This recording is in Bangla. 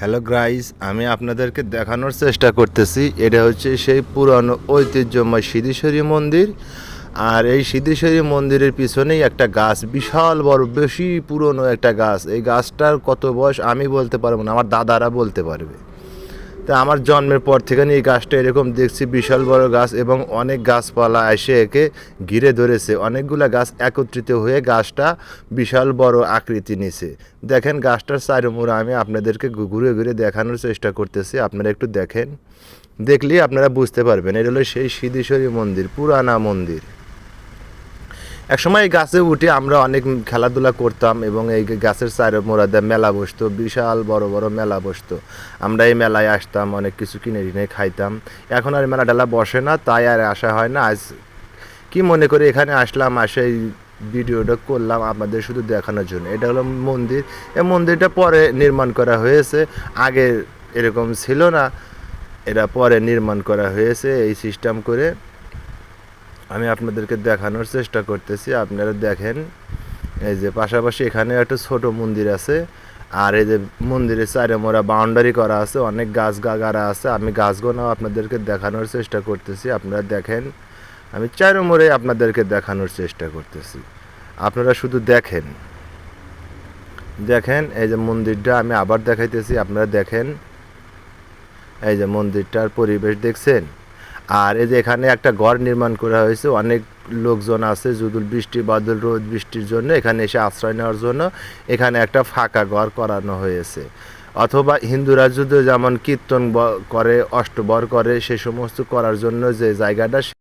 হ্যালো গ্রাইস আমি আপনাদেরকে দেখানোর চেষ্টা করতেছি। এটা হচ্ছে সেই পুরানো ঐতিহ্যময় সিদ্ধেশ্বরী মন্দির। আর এই সিদ্ধেশ্বরী মন্দিরের পিছনেই একটা গাছ, বিশাল বড়, বেশি পুরনো একটা গাছ। এই গাছটার কত বয়স আমি বলতে পারব না, আমার দাদারা বলতে পারবে। তা আমার জন্মের পর থেকে এই গাছটা এরকম দেখছি, বিশাল বড় গাছ এবং অনেক গাছপালা এসে একে ঘিরে ধরেছে। অনেকগুলা গাছ একত্রিত হয়ে গাছটা বিশাল বড় আকৃতি নিছে। দেখেন গাছটার চারুমুড়া আমি আপনাদেরকে ঘুরে ঘুরে দেখানোর চেষ্টা করতেছি, আপনারা একটু দেখেন। দেখলেই আপনারা বুঝতে পারবেন, এটা হলো সেই সিদ্ধেশ্বরী মন্দির, পুরানা মন্দির। একসময় এই গাছে উঠে আমরা অনেক খেলাধুলা করতাম এবং এই গাছের চারে মোড়াদে মেলা বসতো, বিশাল বড় বড় মেলা বসতো। আমরা এই মেলায় আসতাম, অনেক কিছু কিনে কিনে খাইতাম। এখন আর মেলা টেলা বসে না, তাই আর আসা হয় না। আজ কি মনে করে এখানে আসলাম, আসে এই ভিডিওটা করলাম আপনাদের শুধু দেখানোর জন্য। এটা হলো মন্দির। এই মন্দিরটা পরে নির্মাণ করা হয়েছে। আগে এরকম ছিল না। এটা পরে নির্মাণ করা হয়েছে এই সিস্টেম করে। আমি আপনাদেরকে দেখানোর চেষ্টা করতেছি, আপনারা দেখেন। এই যে পাশাপাশি এখানে একটা ছোট মন্দির আছে, আর এই যে মন্দিরের চারে মোড়া বাউন্ডারি করা আছে, অনেক গাছ গাগারা আছে। আমি গাছগুলো আপনাদেরকে দেখানোর চেষ্টা করতেছি, আপনারা দেখেন। আমি চারো মোড়ে আপনাদেরকে দেখানোর চেষ্টা করতেছি। আপনারা শুধু দেখেন। দেখেন, এই যে মন্দিরটা আমি আবার দেখাইতেছি, আপনারা দেখেন। এই যে মন্দিরটার পরিবেশ দেখছেন? আর এই যে এখানে একটা ঘর নির্মাণ করা হয়েছে, অনেক লোকজন আছে, যদুল বৃষ্টি, বাদল রোদ বৃষ্টির জন্য এখানে এসে আশ্রয় নেওয়ার জন্য এখানে একটা ফাঁকা ঘর করানো হয়েছে। অথবা হিন্দুরা যদি যেমন কীর্তন করে, অষ্টবর করে, সে সমস্ত করার জন্য যে জায়গাটা